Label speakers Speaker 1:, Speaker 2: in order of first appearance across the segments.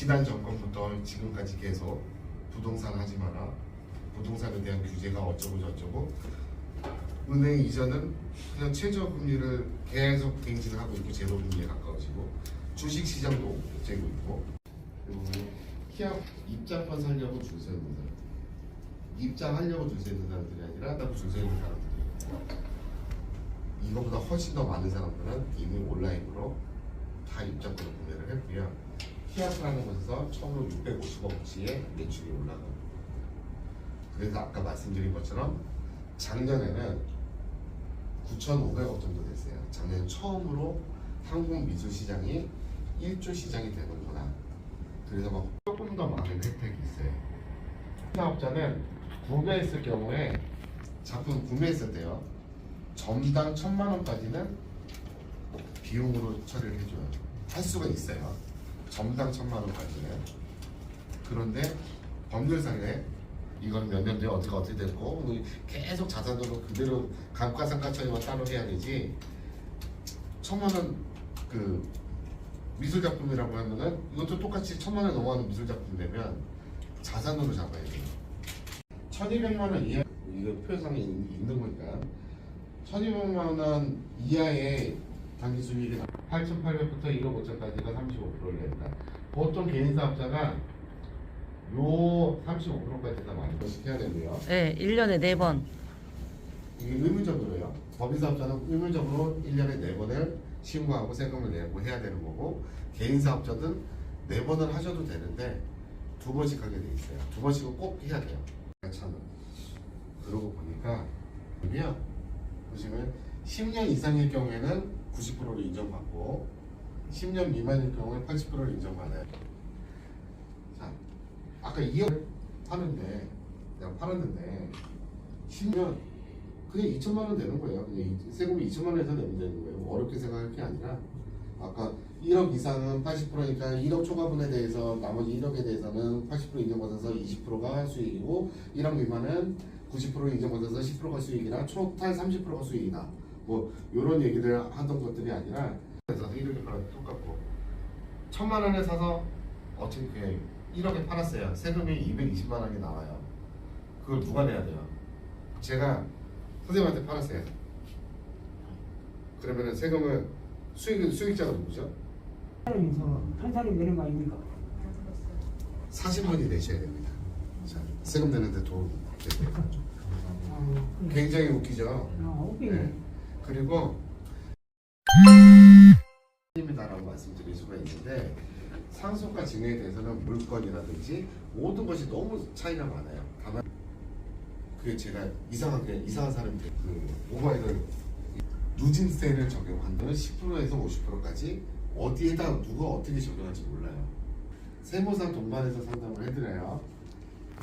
Speaker 1: 지난 정권부터 지금까지 계속 부동산 하지 마라. 부동산에 대한 규제가 어쩌고 저쩌고 은행 이전은 그냥 최저 금리를 계속 갱신하고 있고 제로 금리에 가까워지고 주식 시장도 되고 있고 그리고 키압 입장권 살려고 줄 서 있는 사람 입장하려고 줄 서 있는 사람들이 아니라 줄서 있는 사람들이 이거보다 훨씬 더 많은 사람들은 이미 온라인으로 다 입장권을 구매를 했고요. 키아스라는 곳에서 처음으로 650억치의 매출이 올라가고 그래서 아까 말씀드린 것처럼 작년에는 9,500억 정도 됐어요. 작년 처음으로 한국 미술 시장이 1조 시장이 되는구나. 그래서 막 조금 더 많은 혜택이 있어요. 사업자는 구매했을 경우에 작품 구매했을 때요. 점당 천만 원까지는 비용으로 처리를 해줘요. 할 수가 있어요. 점당 천만 원까지는. 그런데 법률상에 이건 몇 년 뒤에 어떻게 어떻게 됐고 뭐 계속 자산으로 그대로 감가상가 처리만 따로 해야 되지. 천만 원그 미술 작품이라고 하면은 이것도 똑같이 천만 원 넘어가는 미술 작품 되면 자산으로 잡아야 돼요. 1200만 원 이하 이거 표상에 있는 거니까 1200만 원 이하의 단기 수익이 8,800부터 1억 5천까지가 35%를 낸다. 보통 개인 사업자가 요 35%까지 다 많이 시켜야 되고요.
Speaker 2: 네, 1년에 4번.
Speaker 1: 이게 의무적으로요. 법인 사업자는 의무적으로 1년에 4번을 신고하고 세금을 내고 해야 되는 거고 개인 사업자는 4번을 하셔도 되는데 두 번씩 하게 돼 있어요. 두 번씩은 꼭 해야 돼요. 참 그러고 보니까 여기요. 보시면 10년 이상일 경우에는 90%를 인정받고 10년 미만일 경우에 80%를 인정받아요. 자, 아까 2억 파는데 내가 팔았는데 10년 그냥 2천만 원 되는 거예요. 그냥 이- 세금이 2천만 원에서 내면 되는 거예요. 어렵게 생각할 게 아니라 아까 1억 이상은 80%니까 1억 초과분에 대해서 나머지 1억에 대해서는 80% 인정받아서 20%가 수익이고 1억 미만은 90% 인정받아서 10%가 수익이나 초탈 30%가 수익이다. 뭐 이런 얘기를 하던 것들이 아니라 그래서 이렇게 팔아도 똑같고 천만 원에 사서 어떻게 1억에 팔았어요. 세금이 220만 원이 나와요. 그걸 누가 내야 돼요? 제가 선생님한테 팔았어요. 그러면은 세금을 수익 수익자가 누구죠?
Speaker 3: 한 사람이 내는 거 아닙니까?
Speaker 1: 사신 분이 내셔야 됩니다. 자, 세금 내는데 도움이 되세요.
Speaker 3: 아.
Speaker 1: 굉장히 웃기죠.
Speaker 3: 아, 웃기네.
Speaker 1: 네. 그리고 입니다라고 말씀드릴 수가 있는데 상속과 증여에 대해서는 물건이라든지 모든 것이 너무 차이가 많아요. 다만 그게 제가 이상하게 이상한 사람이 그 오바이드 누진세를 적용한다면 10%에서 50%까지 어디에다 누가 어떻게 적용할지 몰라요. 세무사 동반해서 상담을 해드려요.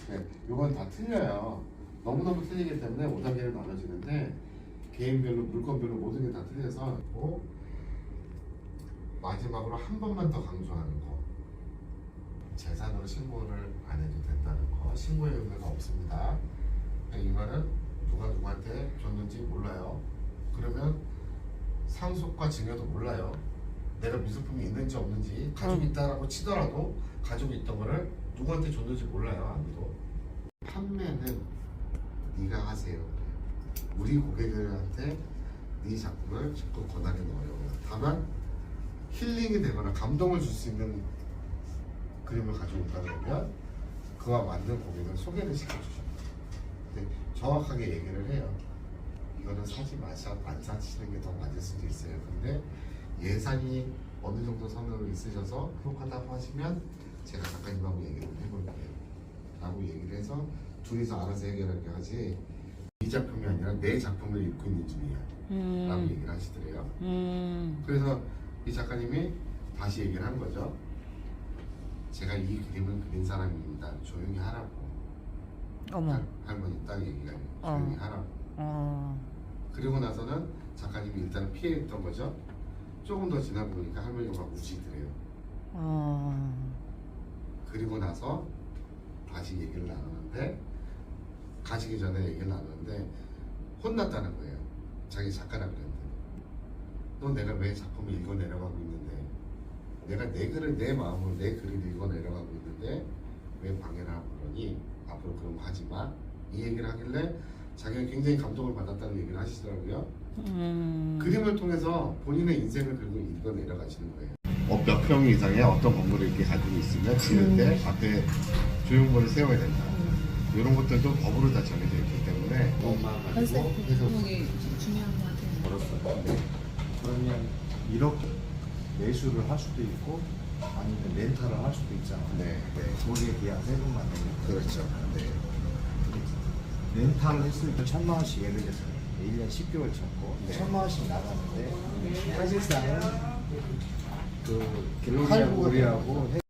Speaker 1: 네, 이건 다 틀려요. 너무너무 틀리기 때문에 5단계를 나눠지는데 개인별로 물건별로 모든 게 다 틀려서 뭐 마지막으로 한 번만 더 강조하는 거. 재산으로 신고를 안 해도 된다는 거. 신고의 의무가 없습니다. 이 말은 누가 누구한테 줬는지 몰라요. 그러면 상속과 증여도 몰라요. 내가 미술품이 있는지 없는지 가지고
Speaker 2: 음.
Speaker 1: 있다라고 치더라도 가지고 있던 거를 누구한테 줬는지 몰라요 아무도. 판매는 네가 하세요 우리 고객들한테 네 작품을 적극 권한에 넣어요. 다만 힐링이 되거나 감동을 줄 수 있는 그림을 가지고 있다 그러면 그와 맞는 고객을 소개를 시켜주십니다. 근데 정확하게 얘기를 해요. 이거는 사지 마셔 안 사시는 게 더 맞을 수도 있어요. 근데 예산이 어느 정도 선으로 있으셔서 행복하다고 하시면 제가 작가님하고 얘기를 해볼게요. 라고 얘기를 해서 둘이서 알아서 해결하게 하지 이 작품이 아니라 내 작품을 읽고 있는 중이야 라고
Speaker 2: 음,
Speaker 1: 얘기를 하시더래요.
Speaker 2: 음,
Speaker 1: 그래서 이 작가님이 다시 얘기를 한 거죠. 제가 이 그림을 그린 사람입니다. 조용히 하라고.
Speaker 2: 어머,
Speaker 1: 할, 할머니 딱 얘기가
Speaker 2: 어.
Speaker 1: 조용히 하라고.
Speaker 2: 어,
Speaker 1: 그리고 나서는 작가님이 일단은 피해했던 거죠. 조금 더 지나 보니까 할머니가 막 우시더래요.
Speaker 2: 어,
Speaker 1: 그리고 나서 다시 얘기를 나누는데 가시기 전에 얘기를 나누는데 혼났다는 거예요. 자기 작가라 그랬는데 너 내가 왜 작품을 읽어 내려가고 있는데 내가 내 글을 내 마음으로 내 글을 읽어 내려가고 있는데 왜 방해를 하고 그러니 앞으로 그런 거 하지 마. 이 얘기를 하길래 자기가 굉장히 감동을 받았다는 얘기를 하시더라고요.
Speaker 2: 음.
Speaker 1: 그림을 통해서 본인의 인생을 그리고 읽어 내려가시는 거예요. 어, 몇 평 이상의 어떤 건물을 이렇게 가지고 있으면 지을 때 앞에 조형물을 세워야 된다. 이런 것들도 법으로 다 정해져 있기 때문에
Speaker 4: 컨셉 목이 중요한 것 같아요.
Speaker 5: 벌었어요. 네. 그러면 이렇게 매수를 할 수도 있고 아니면 렌탈을 할 수도 있잖아요.
Speaker 1: 네, 네.
Speaker 5: 거기에 대한 세금만 내면
Speaker 1: 그렇죠. 네.
Speaker 5: 렌탈을 했을 때 천만 원씩 예를 들어서 1년 10개월 쳤고
Speaker 1: 네.
Speaker 5: 천만 원씩 나가는데 사실상은 그 갤러리하고
Speaker 1: 할부가
Speaker 5: 우리하고